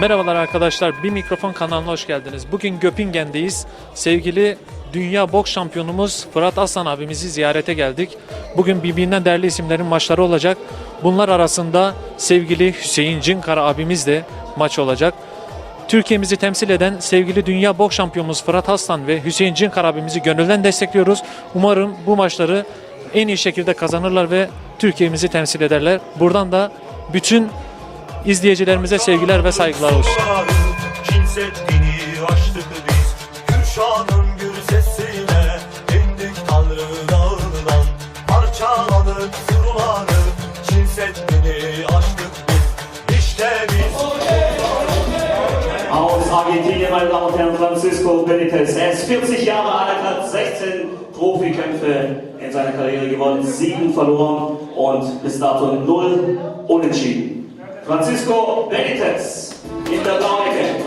Merhabalar arkadaşlar, Bir Mikrofon kanalına hoş geldiniz. Bugün Göppingen'deyiz. Sevgili Dünya Boks Şampiyonumuz Fırat Aslan abimizi ziyarete geldik. Bugün birbirinden değerli isimlerin maçları olacak. Bunlar arasında sevgili Hüseyin Cinkara abimiz de maç olacak. Türkiye'mizi temsil eden sevgili Dünya Boks Şampiyonumuz Fırat Aslan ve Hüseyin Cinkar abimizi gönülden destekliyoruz. Umarım bu maçları en iyi şekilde kazanırlar ve Türkiye'mizi temsil ederler. Buradan da bütün izleyicilerimize sevgiler ve saygılar olsun. Aus Argentinien, meine Damen und Herren, Francisco Benitez. Er ist 40 Jahre alt, hat 16 Profikämpfe in seiner Karriere gewonnen, 7 verloren und bis dato 0 unentschieden. Francisco Benitez in der blauen Ecke.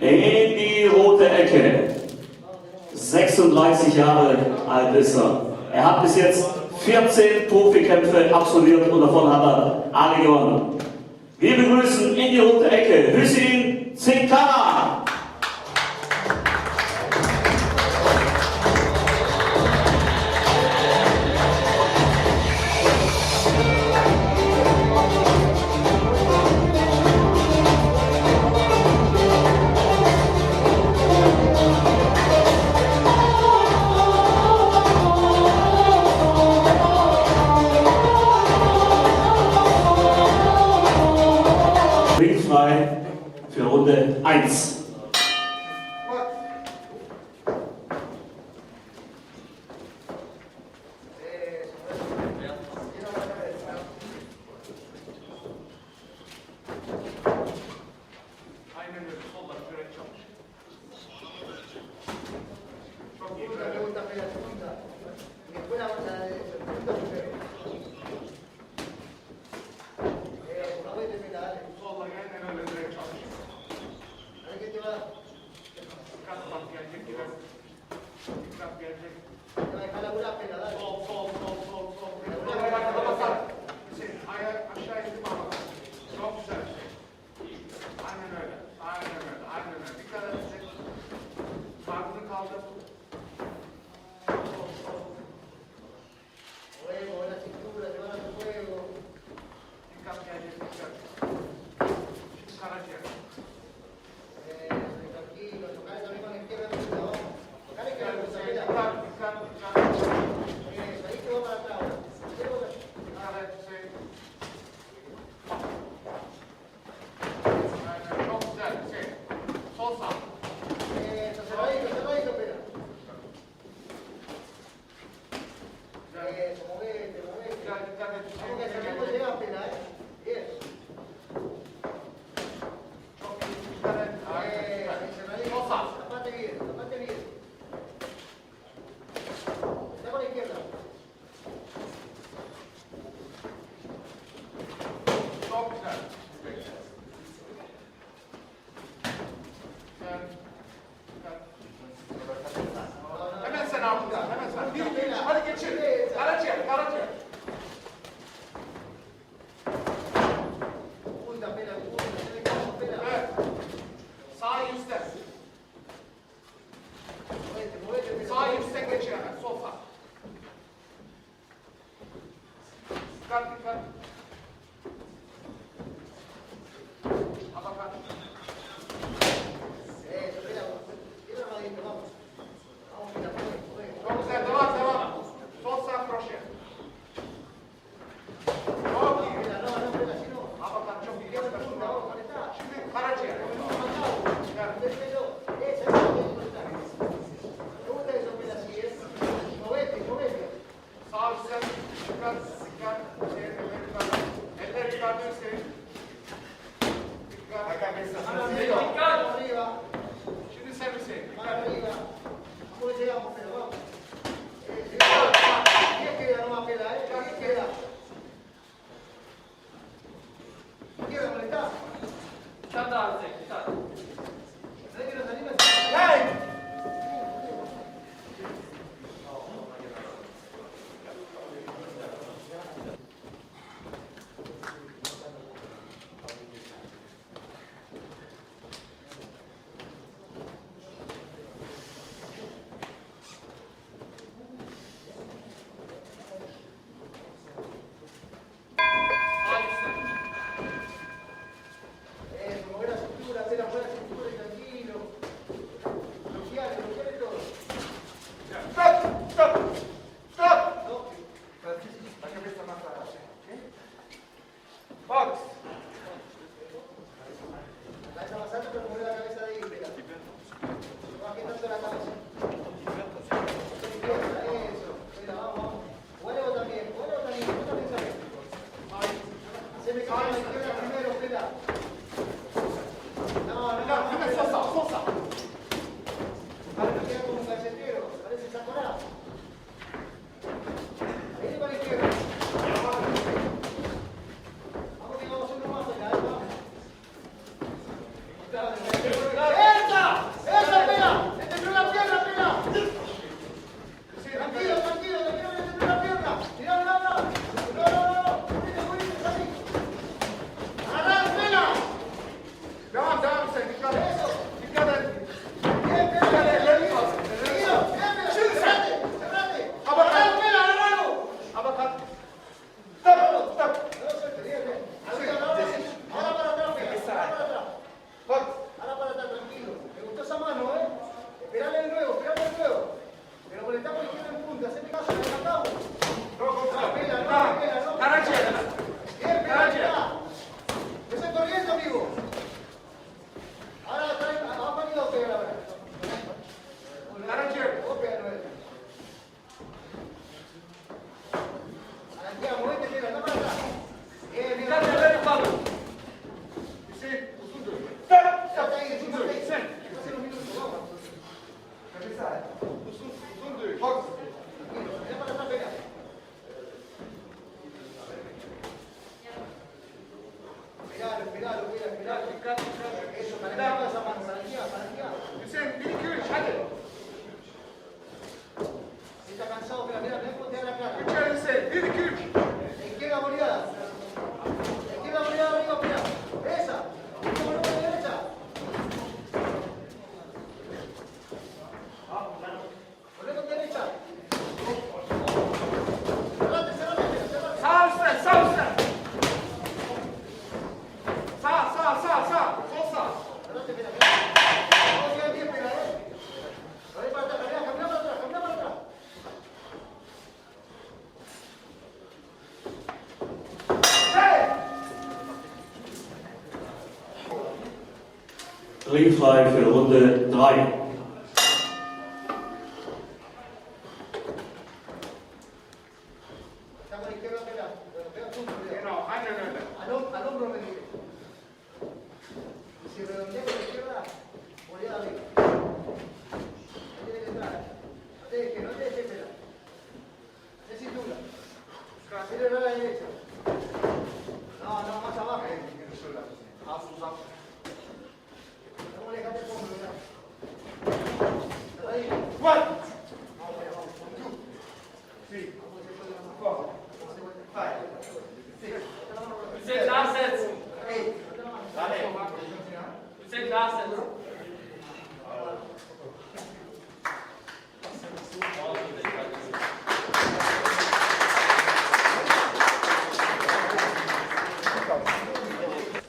In die rote Ecke. 36 Jahre alt ist er. Er hat bis jetzt 14 Profikämpfe absolviert und davon hat er alle gewonnen. Wir begrüßen in die rote Ecke Hüseyin Zinkara. Ringfrei für Runde 1. Hadi, hadi geçin. Karaciğer, karaciğer. Sağ yüzde. Sağ yüzde geçiyor. Sofa. Dikkat dikkat. Abakat. Está dado, Sağ sağ, sağ, sağ. Sol sağ. Ringfrei für Runde 3.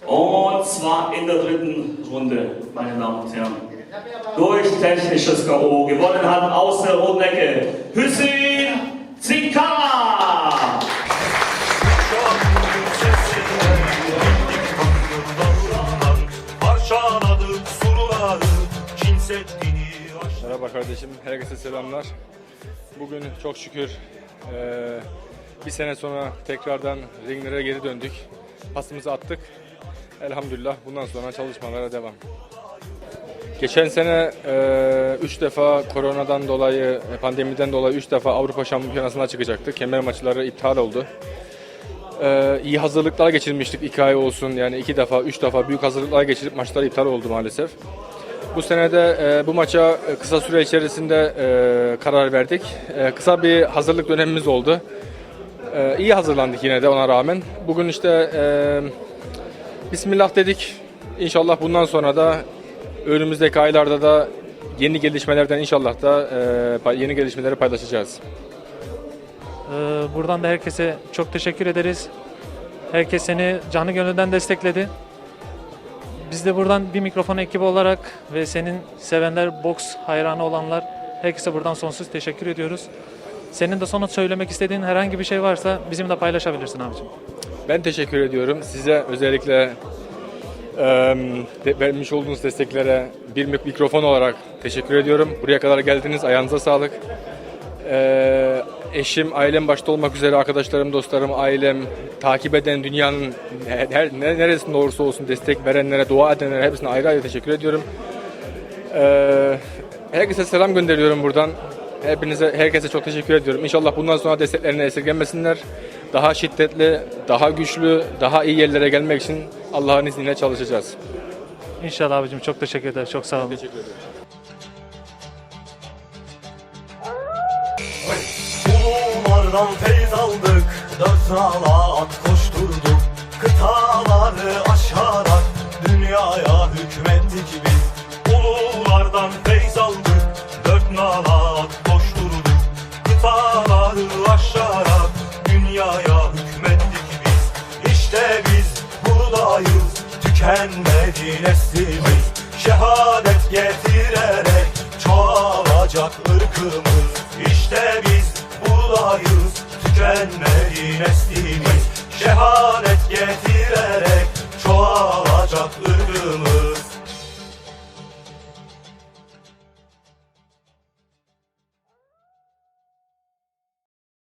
Und zwar in der dritten Runde, meine Damen und Herren. Durch technisches K.O. gewonnen hat aus der roten Ecke Hüseyin Zikara. Şanın sesine indik tanrılarından Parçaladık surları Kin Seddi'ni aştık Merhaba kardeşim, herkese selamlar. Bugün çok şükür eee, bir sene sonra tekrardan ringlere geri döndük. Pasımızı attık. Elhamdülillah bundan sonra çalışmalara devam. Geçen sene 3 defa koronadan dolayı, pandemiden dolayı 3 defa Avrupa Şampiyonası'na çıkacaktık. Kemer maçları iptal oldu. Eee iyi hazırlıklar geçirmiştik 2 ay olsun yani 2 defa 3 defa büyük hazırlıklar geçirip maçlar iptal oldu maalesef. Bu sene de e, bu maça e, kısa süre içerisinde e, karar verdik. E, kısa bir hazırlık dönemimiz oldu. E, iyi hazırlandık yine de ona rağmen. Bugün işte e, Bismillah dedik. İnşallah bundan sonra da önümüzdeki aylarda da yeni gelişmelerden inşallah da e, yeni gelişmeleri paylaşacağız. Ee, buradan da herkese çok teşekkür ederiz. Herkes seni canı gönülden destekledi. Biz de buradan bir mikrofon ekibi olarak ve senin sevenler, boks hayranı olanlar herkese buradan sonsuz teşekkür ediyoruz. Senin de sonra söylemek istediğin herhangi bir şey varsa bizimle paylaşabilirsin abicim. Ben teşekkür ediyorum. Size özellikle vermiş olduğunuz desteklere bir mik- mikrofon olarak teşekkür ediyorum. Buraya kadar geldiniz. Ayağınıza sağlık. Eşim, ailem başta olmak üzere arkadaşlarım, dostlarım, ailem, takip eden dünyanın her, her- ne- neresinde olursa olsun destek verenlere, dua edenlere hepsine ayrı ayrı teşekkür ediyorum. Herkese selam gönderiyorum buradan. Hepinize, herkese çok teşekkür ediyorum. İnşallah bundan sonra desteklerini esirgemesinler. Daha şiddetli, daha güçlü, daha iyi yerlere gelmek için Allah'ın izniyle çalışacağız. İnşallah abicim çok teşekkür ederiz. Çok sağ olun. Teşekkür ederim. Ululardan feyz aldık Dört nala at koşturduk Kıtaları aşarak Dünyaya hükmettik biz Ululardan feyz aldık Dört nala at koşturduk Kıtaları aşarak Dünyaya hükmettik biz. İşte biz buradayız Tükenmedi neslimiz. Şehadet getirerek Çoğalacak ırkımız. İşte biz buradayız Tükenmedi neslimiz. Şehadet getirerek